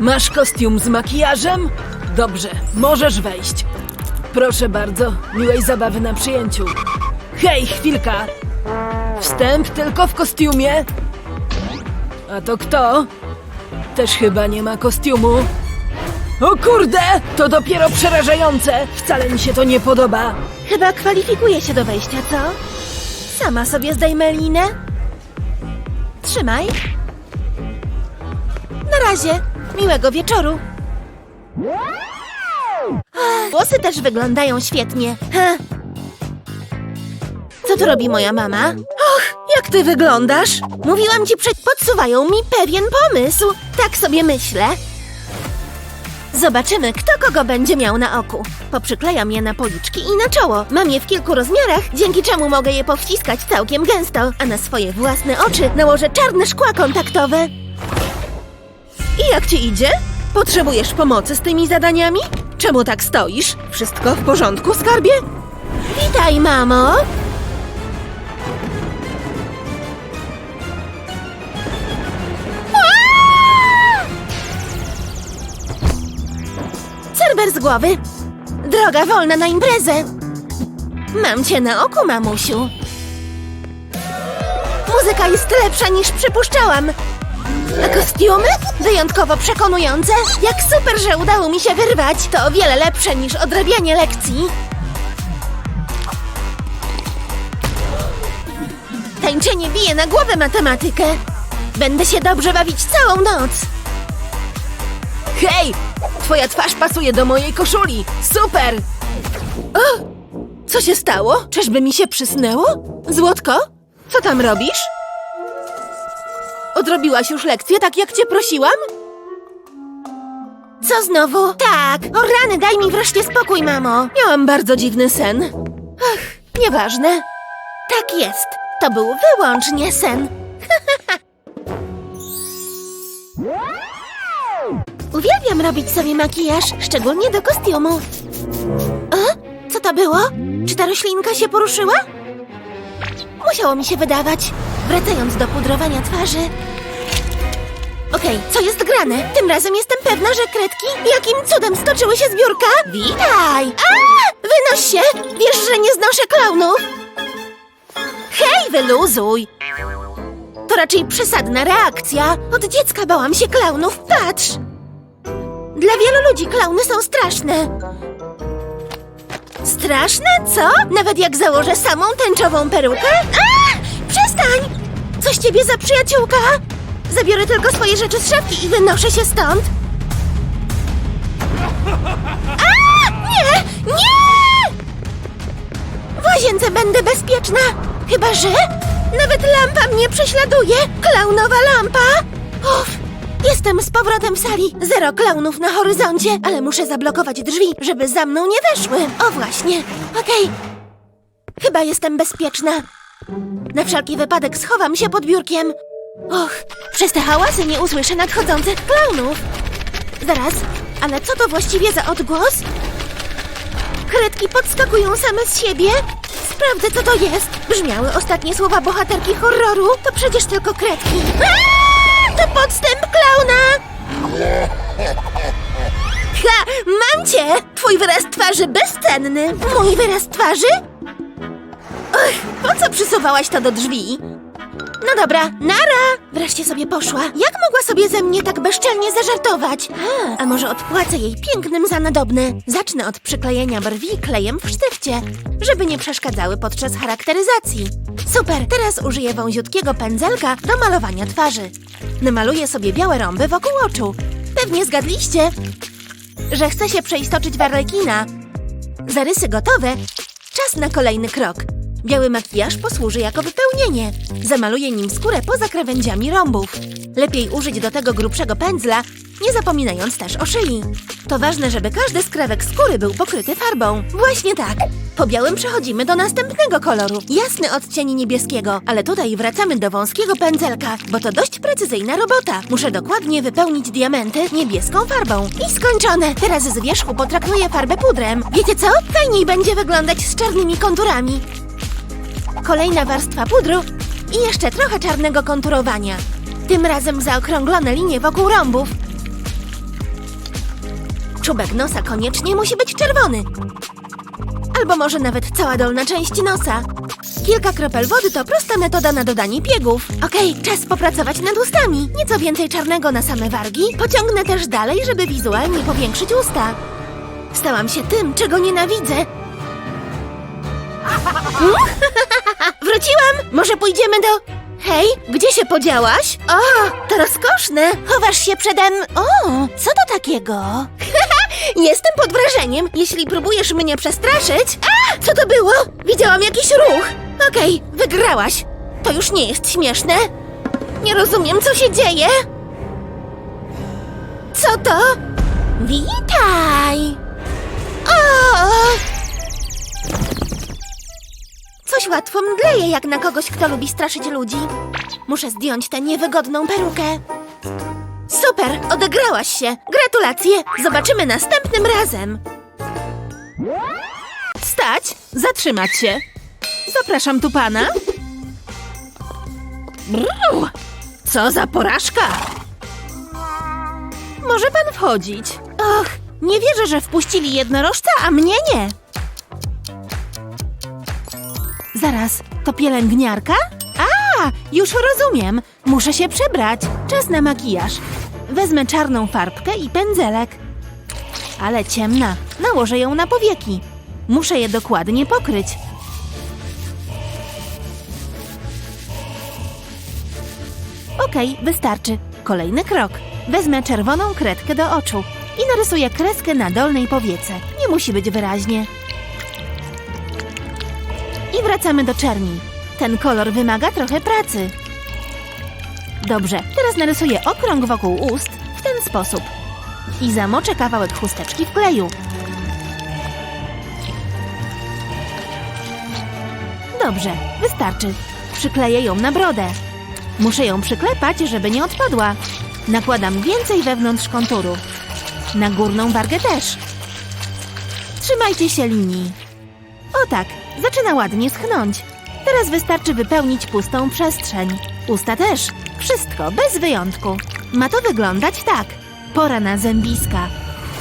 Masz kostium z makijażem? Dobrze, możesz wejść. Proszę bardzo, miłej zabawy na przyjęciu. Hej, chwilka! Wstęp tylko w kostiumie. A to kto? Też chyba nie ma kostiumu. O kurde! To dopiero przerażające! Wcale mi się to nie podoba. Chyba kwalifikuje się do wejścia, co? Sama sobie zdejmę linę. Trzymaj. Na razie. Miłego wieczoru. Włosy też wyglądają świetnie. Co tu robi moja mama? Och, jak ty wyglądasz? Mówiłam ci przed... Podsuwają mi pewien pomysł. Tak sobie myślę. Zobaczymy, kto kogo będzie miał na oku. Poprzyklejam je na policzki i na czoło. Mam je w kilku rozmiarach, dzięki czemu mogę je powściskać całkiem gęsto, a na swoje własne oczy nałożę czarne szkła kontaktowe. I jak ci idzie? Potrzebujesz pomocy z tymi zadaniami? Czemu tak stoisz? Wszystko w porządku, skarbie? Witaj, mamo! Cerber z głowy! Droga wolna na imprezę! Mam cię na oku, mamusiu! Muzyka jest lepsza niż przypuszczałam! A kostiumy? Wyjątkowo przekonujące! Jak super, że udało mi się wyrwać! To o wiele lepsze niż odrabianie lekcji! Tańczenie bije na głowę matematykę! Będę się dobrze bawić całą noc! Hej! Twoja twarz pasuje do mojej koszuli! Super! O! Co się stało? Czyżby mi się przysnęło? Złotko? Co tam robisz? Odrobiłaś już lekcję, tak jak cię prosiłam? Co znowu? Tak! O rany, daj mi wreszcie spokój, mamo! Miałam bardzo dziwny sen. Ach, nieważne. Tak jest. To był wyłącznie sen. Uwielbiam robić sobie makijaż, szczególnie do kostiumu. A? Co to było? Czy ta roślinka się poruszyła? Musiało mi się wydawać. Wracając do pudrowania twarzy. Okej, co jest grane? Tym razem jestem pewna, że kredki jakim cudem stoczyły się z biurka? Witaj! A! Wynoś się! Wiesz, że nie znoszę klaunów! Hej, wyluzuj! To raczej przesadna reakcja. Od dziecka bałam się klaunów, patrz! Dla wielu ludzi klauny są straszne. Straszne, co? Nawet jak założę samą tęczową perukę? A! Przestań! Coś ciebie za przyjaciółka? Zabiorę tylko swoje rzeczy z szafki i wynoszę się stąd. A! Nie! Nie! W łazience będę bezpieczna. Chyba, że nawet lampa mnie prześladuje. Klaunowa lampa. Uff, jestem z powrotem w sali. Zero klaunów na horyzoncie, ale muszę zablokować drzwi, żeby za mną nie weszły. O właśnie. Okej. Chyba jestem bezpieczna. Na wszelki wypadek schowam się pod biurkiem. Och, przez te hałasy nie usłyszę nadchodzących klaunów. Zaraz, ale co to właściwie za odgłos? Kredki podskakują same z siebie? Sprawdzę, co to jest. Brzmiały ostatnie słowa bohaterki horroru. To przecież tylko kredki. Aaa! To podstęp klauna! Ha! Mam cię! Twój wyraz twarzy bezcenny. Mój wyraz twarzy? Ach, po co przysuwałaś to do drzwi? No dobra, nara! Wreszcie sobie poszła. Jak mogła sobie ze mnie tak bezczelnie zażartować? A, a może odpłacę jej pięknym za nadobne? Zacznę od przyklejenia brwi klejem w sztywcie, żeby nie przeszkadzały podczas charakteryzacji. Super, teraz użyję wąziutkiego pędzelka do malowania twarzy. Namaluję sobie białe rąby wokół oczu. Pewnie zgadliście, że chcę się przeistoczyć w arlekina. Zarysy gotowe. Czas na kolejny krok. Biały makijaż posłuży jako wypełnienie. Zamaluję nim skórę poza krawędziami rąbów. Lepiej użyć do tego grubszego pędzla, nie zapominając też o szyi. To ważne, żeby każdy skrawek skóry był pokryty farbą. Właśnie tak. Po białym przechodzimy do następnego koloru. Jasny odcień niebieskiego, ale tutaj wracamy do wąskiego pędzelka, bo to dość precyzyjna robota. Muszę dokładnie wypełnić diamenty niebieską farbą. I skończone. Teraz z wierzchu potraktuję farbę pudrem. Wiecie co? Fajniej będzie wyglądać z czarnymi konturami. Kolejna warstwa pudru i jeszcze trochę czarnego konturowania. Tym razem zaokrąglone linie wokół rąbów. Czubek nosa koniecznie musi być czerwony. Albo może nawet cała dolna część nosa. Kilka kropel wody to prosta metoda na dodanie biegów. Okej, czas popracować nad ustami. Nieco więcej czarnego na same wargi. Pociągnę też dalej, żeby wizualnie powiększyć usta. Stałam się tym, czego nienawidzę. Wróciłam! Może pójdziemy do... Hej, gdzie się podziałaś? O, to rozkoszne! Chowasz się przede m... O, co to takiego? Jestem pod wrażeniem. Jeśli próbujesz mnie przestraszyć... A, co to było? Widziałam jakiś ruch. Okej, wygrałaś. To już nie jest śmieszne. Nie rozumiem, co się dzieje. Co to? Witaj! O! Coś łatwo mdleje jak na kogoś, kto lubi straszyć ludzi. Muszę zdjąć tę niewygodną perukę. Super, odegrałaś się. Gratulacje. Zobaczymy następnym razem. Stać! Zatrzymać się! Zapraszam tu pana. Brrr, co za porażka! Może pan wchodzić. Och, nie wierzę, że wpuścili jednorożca, a mnie nie. Zaraz, to pielęgniarka? A, już rozumiem. Muszę się przebrać. Czas na makijaż. Wezmę czarną farbkę i pędzelek. Ale ciemna. Nałożę ją na powieki. Muszę je dokładnie pokryć. Okej, wystarczy. Kolejny krok. Wezmę czerwoną kredkę do oczu i narysuję kreskę na dolnej powiece. Nie musi być wyraźnie. Wracamy do czerni. Ten kolor wymaga trochę pracy. Dobrze, teraz narysuję okrąg wokół ust w ten sposób. I zamoczę kawałek chusteczki w kleju. Dobrze, wystarczy. Przykleję ją na brodę. Muszę ją przyklepać, żeby nie odpadła. Nakładam więcej wewnątrz konturu. Na górną wargę też. Trzymajcie się linii. O tak, zaczyna ładnie schnąć. Teraz wystarczy wypełnić pustą przestrzeń. Usta też. Wszystko, bez wyjątku. Ma to wyglądać tak. Pora na zębiska.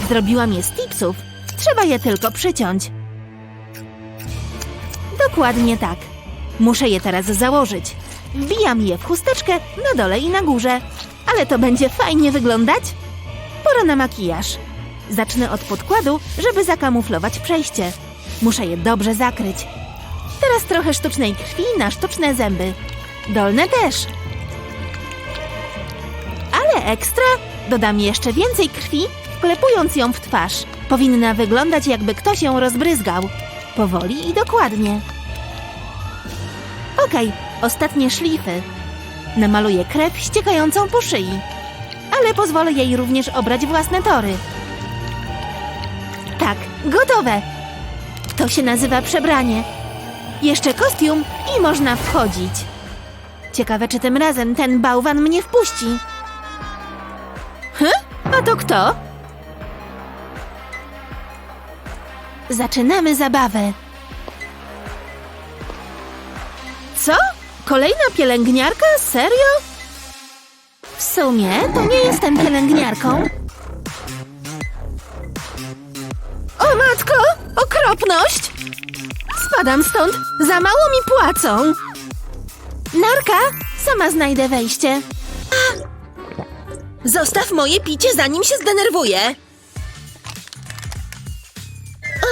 Zrobiłam je z tipsów. Trzeba je tylko przyciąć. Dokładnie tak. Muszę je teraz założyć. Wbijam je w chusteczkę na dole i na górze. Ale to będzie fajnie wyglądać. Pora na makijaż. Zacznę od podkładu, żeby zakamuflować przejście. Muszę je dobrze zakryć. Teraz trochę sztucznej krwi na sztuczne zęby. Dolne też. Ale ekstra dodam jeszcze więcej krwi, wklepując ją w twarz. Powinna wyglądać, jakby ktoś ją rozbryzgał. Powoli i dokładnie. Okej, ostatnie szlify. Namaluję krew ściekającą po szyi. Ale pozwolę jej również obrać własne tory. Tak, gotowe. To się nazywa przebranie. Jeszcze kostium i można wchodzić. Ciekawe, czy tym razem ten bałwan mnie wpuści. Hm? A to kto? Zaczynamy zabawę. Co? Kolejna pielęgniarka? Serio? W sumie to nie jestem pielęgniarką. O matko! Okropność! Spadam stąd! Za mało mi płacą! Narka! Sama znajdę wejście. A! Zostaw moje picie, zanim się zdenerwuję. A,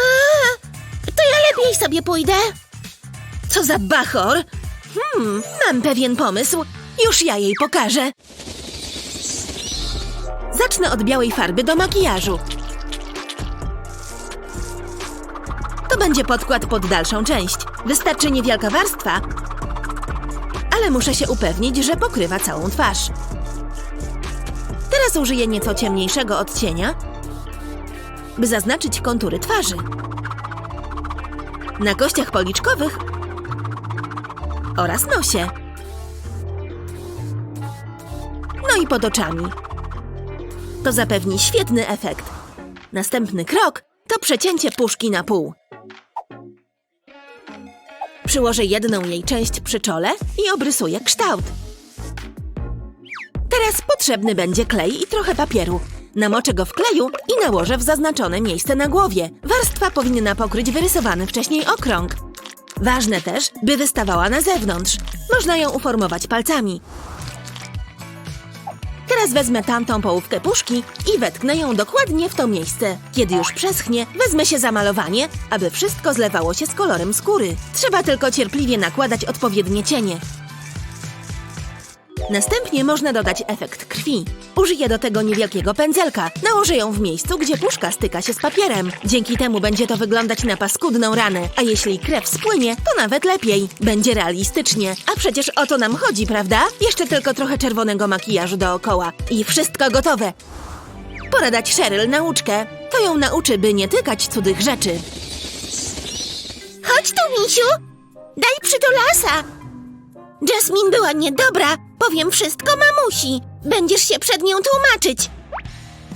to ja lepiej sobie pójdę. Co za bachor! Hmm, mam pewien pomysł. Już ja jej pokażę. Zacznę od białej farby do makijażu. Będzie podkład pod dalszą część. Wystarczy niewielka warstwa, ale muszę się upewnić, że pokrywa całą twarz. Teraz użyję nieco ciemniejszego odcienia, by zaznaczyć kontury twarzy. Na kościach policzkowych oraz nosie. No i pod oczami. To zapewni świetny efekt. Następny krok to przecięcie puszki na pół. Przyłożę jedną jej część przy czole i obrysuję kształt. Teraz potrzebny będzie klej i trochę papieru. Namoczę go w kleju i nałożę w zaznaczone miejsce na głowie. Warstwa powinna pokryć wyrysowany wcześniej okrąg. Ważne też, by wystawała na zewnątrz. Można ją uformować palcami. Teraz wezmę tamtą połówkę puszki i wetknę ją dokładnie w to miejsce. Kiedy już przeschnie, wezmę się za malowanie, aby wszystko zlewało się z kolorem skóry. Trzeba tylko cierpliwie nakładać odpowiednie cienie. Następnie można dodać efekt krwi. Użyję do tego niewielkiego pędzelka. Nałożę ją w miejscu, gdzie puszka styka się z papierem. Dzięki temu będzie to wyglądać na paskudną ranę, a jeśli krew spłynie, to nawet lepiej. Będzie realistycznie. A przecież o to nam chodzi, prawda? Jeszcze tylko trochę czerwonego makijażu dookoła. I wszystko gotowe. Pora dać Cheryl nauczkę. To ją nauczy, by nie tykać cudzych rzeczy. Chodź tu, misiu! Daj przytulasa! Jasmine była niedobra. Powiem wszystko mamusi. Będziesz się przed nią tłumaczyć.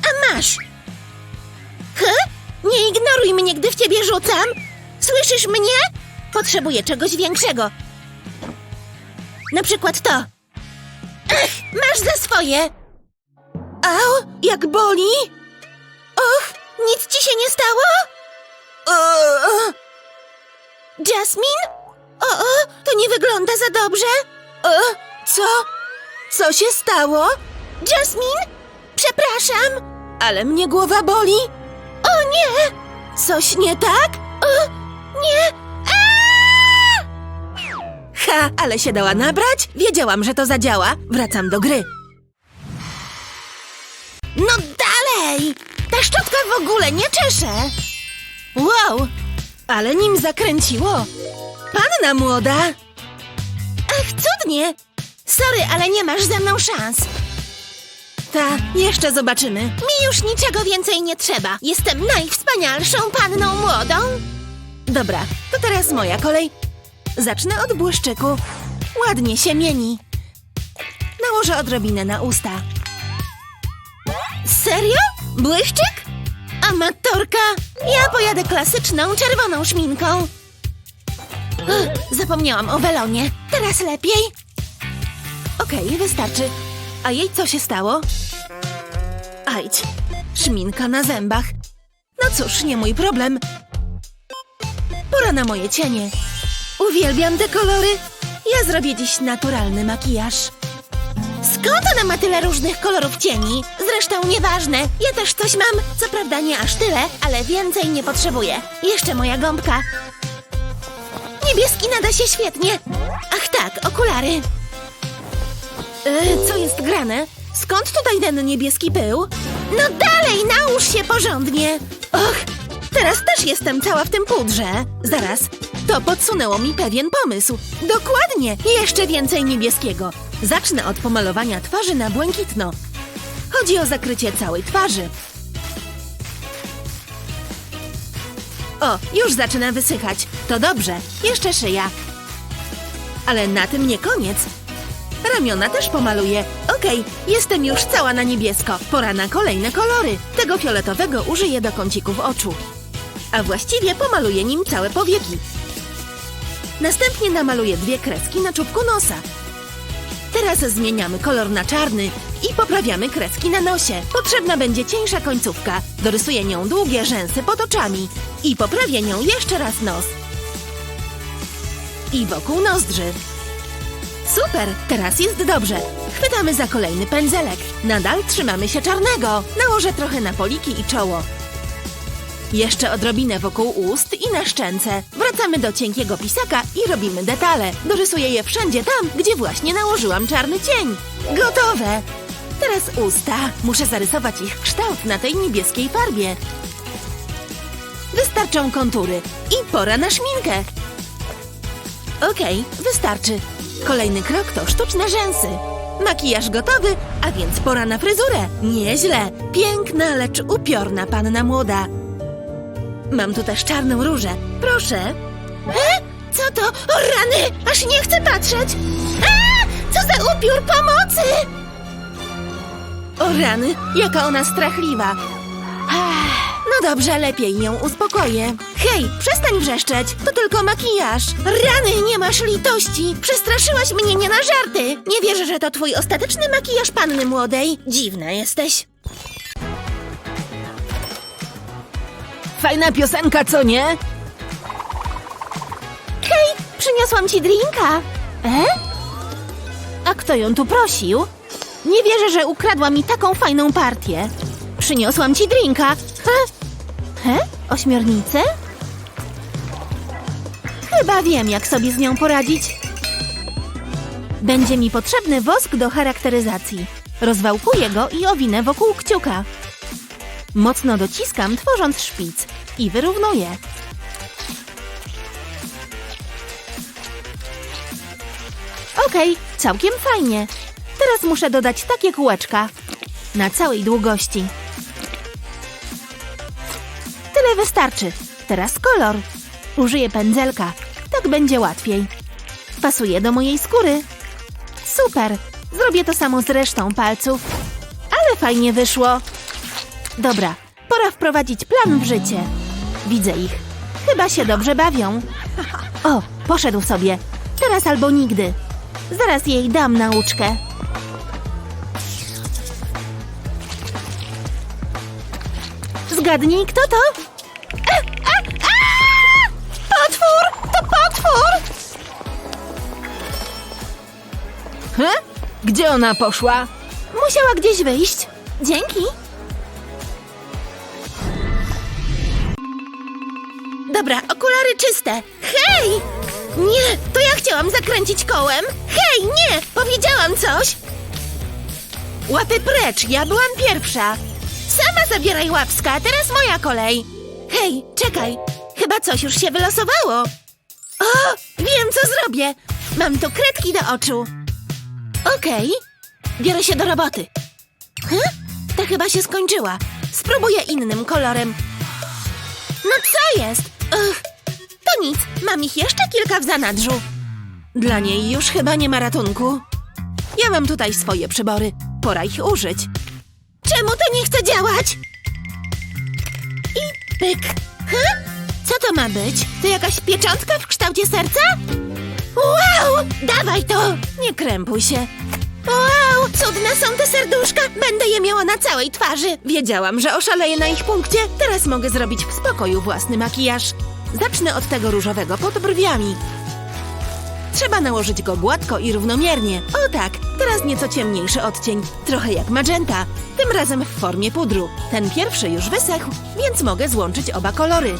A masz. H? Nie ignoruj mnie, gdy w ciebie rzucam. Słyszysz mnie? Potrzebuję czegoś większego. Na przykład to. Masz za swoje. Au, jak boli. Och, nic ci się nie stało? Jasmine? O, o, to nie wygląda za dobrze. O, co? Co się stało? Jasmine? Przepraszam. Ale mnie głowa boli. O nie! Coś nie tak? O, nie! Aaa! Ha, ale się dała nabrać? Wiedziałam, że to zadziała. Wracam do gry. No dalej! Ta szczotka w ogóle nie czesze. Wow, ale nim zakręciło. Panna młoda! Ach, cudnie! Sorry, ale nie masz ze mną szans. Ta, jeszcze zobaczymy. Mi już niczego więcej nie trzeba. Jestem najwspanialszą panną młodą. Dobra, to teraz moja kolej. Zacznę od błyszczyku. Ładnie się mieni. Nałożę odrobinę na usta. Serio? Błyszczyk? Amatorka! Ja pojadę klasyczną, czerwoną szminką. Zapomniałam o welonie. Teraz lepiej? Okej, wystarczy. A jej co się stało? Ajdź, szminka na zębach. No cóż, nie mój problem. Pora na moje cienie. Uwielbiam te kolory. Ja zrobię dziś naturalny makijaż. Skąd ona ma tyle różnych kolorów cieni? Zresztą nieważne. Ja też coś mam. Co prawda nie aż tyle, ale więcej nie potrzebuję. Jeszcze moja gąbka. Niebieski nada się świetnie. Ach tak, okulary. Yy, co jest grane? Skąd tutaj ten niebieski pył? No dalej, nałóż się porządnie. Och, teraz też jestem cała w tym pudrze. Zaraz, to podsunęło mi pewien pomysł. Dokładnie, jeszcze więcej niebieskiego. Zacznę od pomalowania twarzy na błękitno. Chodzi o zakrycie całej twarzy. O, już zaczyna wysychać. To dobrze, jeszcze szyja. Ale na tym nie koniec. Ramiona też pomaluję. Okej, jestem już cała na niebiesko. Pora na kolejne kolory. Tego fioletowego użyję do kącików oczu. A właściwie pomaluję nim całe powieki. Następnie namaluję dwie kreski na czubku nosa. Teraz zmieniamy kolor na czarny i poprawiamy kreski na nosie. Potrzebna będzie cieńsza końcówka. Dorysuję nią długie rzęsy pod oczami i poprawię nią jeszcze raz nos. I wokół nozdrzy. Super, teraz jest dobrze. Chwytamy za kolejny pędzelek. Nadal trzymamy się czarnego. Nałożę trochę na poliki i czoło. Jeszcze odrobinę wokół ust i na szczęce. Wracamy do cienkiego pisaka i robimy detale. Dorysuję je wszędzie tam, gdzie właśnie nałożyłam czarny cień. Gotowe! Teraz usta. Muszę zarysować ich kształt na tej niebieskiej farbie. Wystarczą kontury. I pora na szminkę. Okej, wystarczy. Kolejny krok to sztuczne rzęsy. Makijaż gotowy, a więc pora na fryzurę. Nieźle. Piękna, lecz upiorna panna młoda. Mam tu też czarną różę. Proszę. E? Co to? O rany! Aż nie chcę patrzeć! E? Co za upiór pomocy! O rany, jaka ona strachliwa. No dobrze, lepiej ją uspokoję. Hej, przestań wrzeszczeć, to tylko makijaż. Rany, nie masz litości. Przestraszyłaś mnie nie na żarty. Nie wierzę, że to twój ostateczny makijaż panny młodej. Dziwna jesteś. Fajna piosenka, co nie? Hej, przyniosłam ci drinka. E? A kto ją tu prosił? Nie wierzę, że ukradła mi taką fajną partię. Przyniosłam ci drinka. He? He? Ośmiornicę? Chyba wiem, jak sobie z nią poradzić. Będzie mi potrzebny wosk do charakteryzacji. Rozwałkuję go i owinę wokół kciuka. Mocno dociskam, tworząc szpic i wyrównuję. Okej, całkiem fajnie. Teraz muszę dodać takie kółeczka. Na całej długości. Tyle wystarczy. Teraz kolor. Użyję pędzelka. Tak będzie łatwiej. Pasuje do mojej skóry. Super. Zrobię to samo z resztą palców. Ale fajnie wyszło. Dobra, pora wprowadzić plan w życie. Widzę ich. Chyba się dobrze bawią. O, poszedł sobie. Teraz albo nigdy. Zaraz jej dam nauczkę. Zgadnij, kto to? Gdzie ona poszła? Musiała gdzieś wyjść. Dzięki. Dobra, okulary czyste. Hej! Nie, to ja chciałam zakręcić kołem. Hej, nie! Powiedziałam coś! Łapy precz, ja byłam pierwsza. Sama zabieraj łapska, a teraz moja kolej. Hej, czekaj. Chyba coś już się wylosowało. O, wiem co zrobię. Mam tu kredki do oczu. Okej, biorę się do roboty. Huh? Ta chyba się skończyła. Spróbuję innym kolorem. No co jest? Ugh, to nic, mam ich jeszcze kilka w zanadrzu. Dla niej już chyba nie ma ratunku. Ja mam tutaj swoje przybory. Pora ich użyć. Czemu to nie chce działać? I pyk. Huh? Co to ma być? To jakaś pieczątka w kształcie serca? Wow! Dawaj to! Nie krępuj się. Wow! Cudne są te serduszka! Będę je miała na całej twarzy! Wiedziałam, że oszaleję na ich punkcie. Teraz mogę zrobić w spokoju własny makijaż. Zacznę od tego różowego pod brwiami. Trzeba nałożyć go gładko i równomiernie. O tak, teraz nieco ciemniejszy odcień, trochę jak magenta, tym razem w formie pudru. Ten pierwszy już wysechł, więc mogę złączyć oba kolory.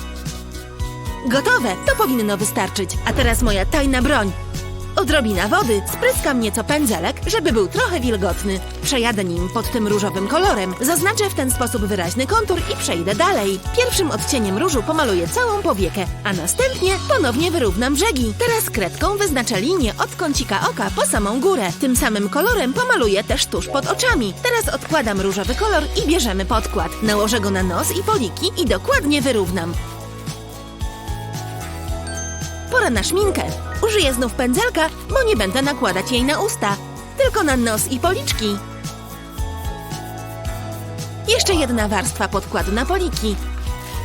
Gotowe, to powinno wystarczyć. A teraz moja tajna broń. Odrobina wody, spryskam nieco pędzelek, żeby był trochę wilgotny. Przejadę nim pod tym różowym kolorem. Zaznaczę w ten sposób wyraźny kontur i przejdę dalej. Pierwszym odcieniem różu pomaluję całą powiekę, a następnie ponownie wyrównam brzegi. Teraz kredką wyznaczę linię od kącika oka po samą górę. Tym samym kolorem pomaluję też tuż pod oczami. Teraz odkładam różowy kolor i bierzemy podkład. Nałożę go na nos i poliki i dokładnie wyrównam. Pora na szminkę. Użyję znów pędzelka, bo nie będę nakładać jej na usta. Tylko na nos i policzki. Jeszcze jedna warstwa podkładu na poliki.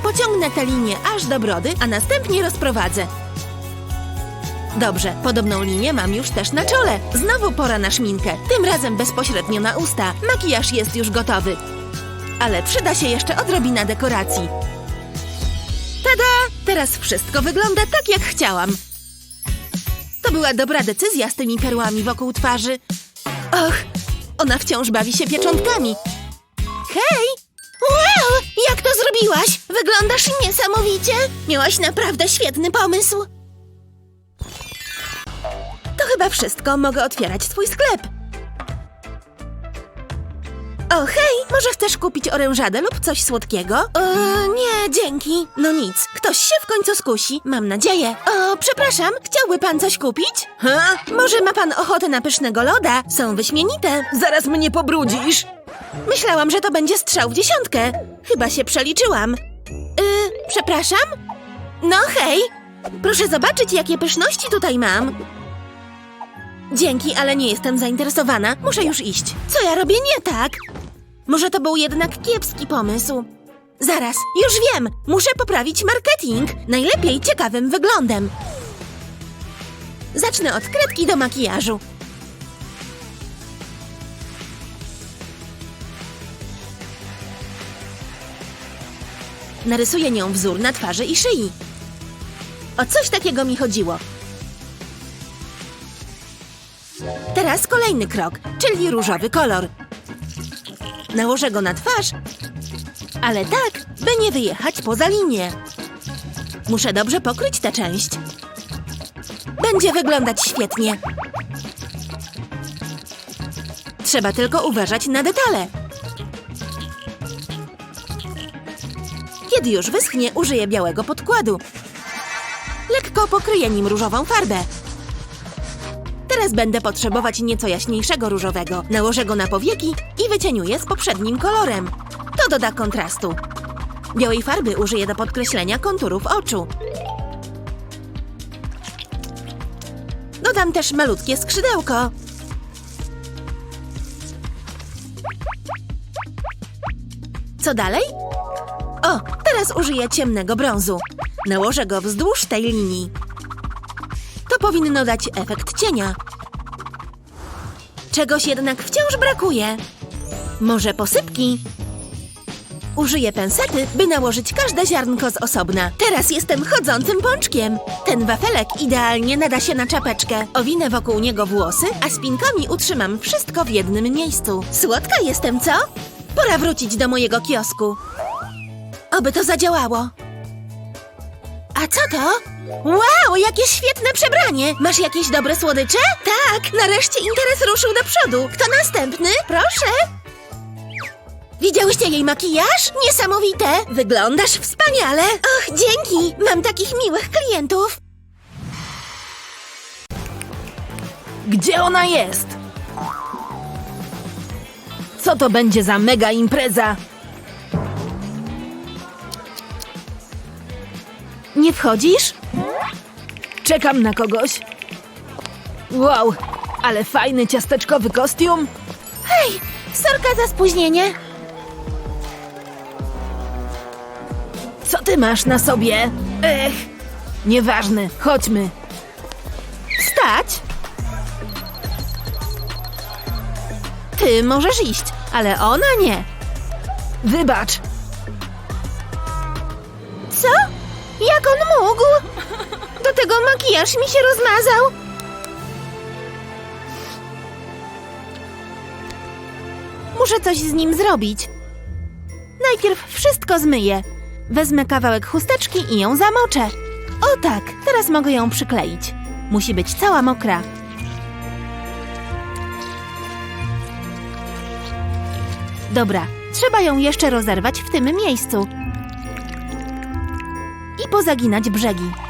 Pociągnę tę linię aż do brody, a następnie rozprowadzę. Dobrze, podobną linię mam już też na czole. Znowu pora na szminkę, tym razem bezpośrednio na usta. Makijaż jest już gotowy. Ale przyda się jeszcze odrobina dekoracji. Tada! Teraz wszystko wygląda tak, jak chciałam. To była dobra decyzja z tymi perłami wokół twarzy. Och, ona wciąż bawi się pieczątkami. Hej! Wow! Jak to zrobiłaś? Wyglądasz niesamowicie! Miałaś naprawdę świetny pomysł. To chyba wszystko. Mogę otwierać swój sklep. O, hej, może chcesz kupić orężadę lub coś słodkiego? E, nie, dzięki. No nic, ktoś się w końcu skusi, mam nadzieję. O, przepraszam, chciałby pan coś kupić? Ha? Może ma pan ochotę na pysznego loda? Są wyśmienite. Zaraz mnie pobrudzisz. Myślałam, że to będzie strzał w dziesiątkę. Chyba się przeliczyłam. Yy, przepraszam? No hej, proszę zobaczyć, jakie pyszności tutaj mam. Dzięki, ale nie jestem zainteresowana. Muszę już iść. Co ja robię nie tak? Może to był jednak kiepski pomysł. Zaraz, już wiem! Muszę poprawić marketing. Najlepiej ciekawym wyglądem. Zacznę od kredki do makijażu. Narysuję nią wzór na twarzy i szyi. O coś takiego mi chodziło. Teraz kolejny krok, czyli różowy kolor. Nałożę go na twarz, ale tak, by nie wyjechać poza linię. Muszę dobrze pokryć tę część. Będzie wyglądać świetnie. Trzeba tylko uważać na detale. Kiedy już wyschnie, użyję białego podkładu. Lekko pokryję nim różową farbę. Teraz będę potrzebować nieco jaśniejszego różowego. Nałożę go na powieki i wycieniuję z poprzednim kolorem. To doda kontrastu. Białej farby użyję do podkreślenia konturów oczu. Dodam też malutkie skrzydełko. Co dalej? O, teraz użyję ciemnego brązu. Nałożę go wzdłuż tej linii. To powinno dać efekt cienia. Czegoś jednak wciąż brakuje. Może posypki? Użyję pensety, by nałożyć każde ziarnko z osobna. Teraz jestem chodzącym pączkiem. Ten wafelek idealnie nada się na czapeczkę. Owinę wokół niego włosy, a spinkami utrzymam wszystko w jednym miejscu. Słodka jestem, co? Pora wrócić do mojego kiosku. Oby to zadziałało. A co to? Wow, jakie świetne przebranie! Masz jakieś dobre słodycze? Tak, nareszcie interes ruszył do przodu. Kto następny? Proszę. Widziałyście jej makijaż? Niesamowite! Wyglądasz wspaniale! Och, dzięki! Mam takich miłych klientów! Gdzie ona jest? Co to będzie za mega impreza? Nie wchodzisz? Czekam na kogoś. Wow, ale fajny ciasteczkowy kostium. Hej, sorka za spóźnienie. Co ty masz na sobie? Ech, nieważne, chodźmy. Stać? Ty możesz iść, ale ona nie. Wybacz, makijaż mi się rozmazał. Muszę coś z nim zrobić. Najpierw wszystko zmyję. Wezmę kawałek chusteczki i ją zamoczę. O tak, teraz mogę ją przykleić. Musi być cała mokra. Dobra, trzeba ją jeszcze rozerwać w tym miejscu i pozaginać brzegi.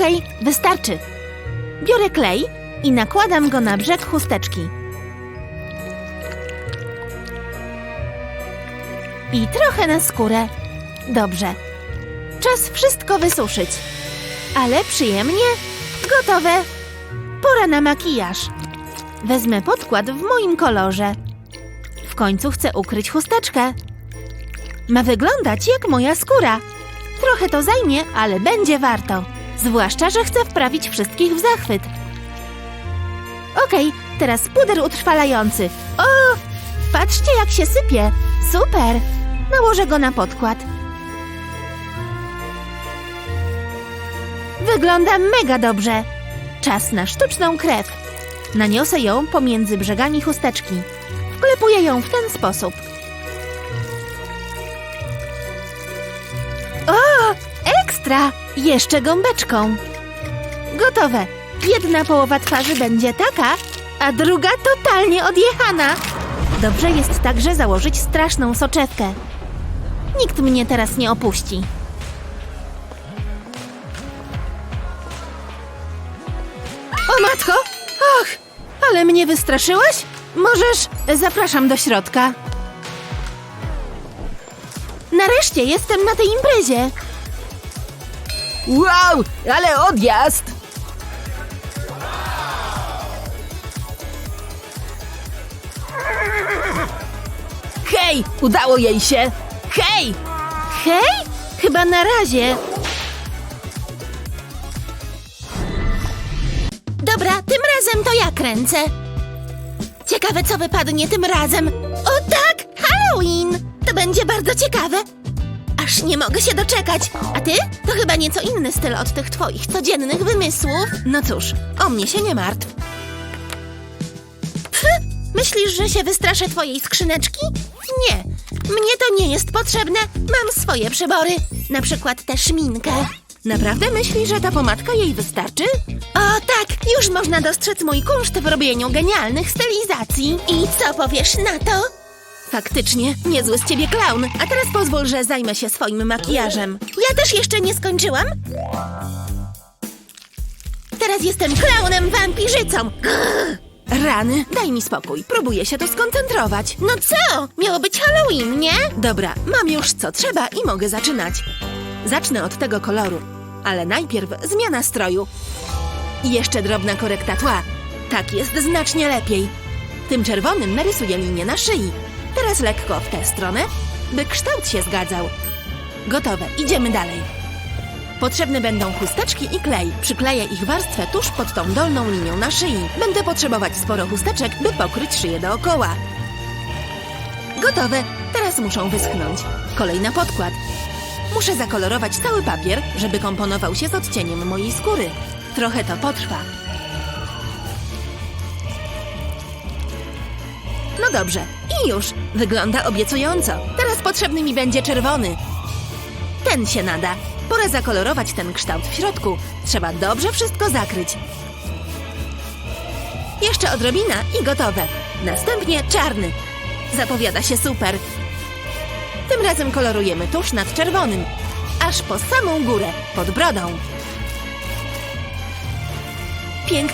Okej, wystarczy. Biorę klej i nakładam go na brzeg chusteczki. I trochę na skórę. Dobrze. Czas wszystko wysuszyć. Ale przyjemnie. Gotowe. Pora na makijaż. Wezmę podkład w moim kolorze. W końcu chcę ukryć chusteczkę. Ma wyglądać jak moja skóra. Trochę to zajmie, ale będzie warto. Zwłaszcza, że chcę wprawić wszystkich w zachwyt. Okej, teraz puder utrwalający. O, patrzcie jak się sypie. Super. Nałożę go na podkład. Wygląda mega dobrze. Czas na sztuczną krew. Naniosę ją pomiędzy brzegami chusteczki. Wklepuję ją w ten sposób. Jeszcze gąbeczką. Gotowe. Jedna połowa twarzy będzie taka, a druga totalnie odjechana. Dobrze jest także założyć straszną soczewkę. Nikt mnie teraz nie opuści. O matko! Och, ale mnie wystraszyłaś? Możesz... Zapraszam do środka. Nareszcie jestem na tej imprezie. Wow, ale odjazd. Hej, udało jej się. Hej, Hej? Chyba na razie. Dobra, tym razem to ja kręcę. Ciekawe, co wypadnie tym razem. O tak! Ha! Halloween! To będzie bardzo ciekawe. Aż nie mogę się doczekać. A ty? To chyba nieco inny styl od tych twoich codziennych wymysłów. No cóż, o mnie się nie martw. Pff, myślisz, że się wystraszę twojej skrzyneczki? Nie, mnie to nie jest potrzebne. Mam swoje przybory. Na przykład tę szminkę. Naprawdę myśli, że ta pomadka jej wystarczy? O tak, już można dostrzec mój kunszt w robieniu genialnych stylizacji. I co powiesz na to? Faktycznie, niezły z ciebie klaun. A teraz pozwól, że zajmę się swoim makijażem. Ja też jeszcze nie skończyłam. Teraz jestem klaunem wampirzycą. Rany, daj mi spokój. Próbuję się tu skoncentrować. No co? Miało być Halloween, nie? Dobra, mam już co trzeba i mogę zaczynać. Zacznę od tego koloru. Ale najpierw zmiana stroju. I jeszcze drobna korekta tła. Tak jest znacznie lepiej. Tym czerwonym narysuję linię na szyi. Teraz lekko w tę stronę, by kształt się zgadzał. Gotowe, idziemy dalej. Potrzebne będą chusteczki i klej. Przykleję ich warstwę tuż pod tą dolną linią na szyi. Będę potrzebować sporo chusteczek, by pokryć szyję dookoła. Gotowe, teraz muszą wyschnąć. Kolej na podkład. Muszę zakolorować cały papier, żeby komponował się z odcieniem mojej skóry. Trochę to potrwa. No dobrze, i już. Wygląda obiecująco. Teraz potrzebny mi będzie czerwony. Ten się nada. Pora zakolorować ten kształt w środku. Trzeba dobrze wszystko zakryć. Jeszcze odrobina i gotowe. Następnie czarny. Zapowiada się super. Tym razem kolorujemy tuż nad czerwonym, aż po samą górę, pod brodą. Piękny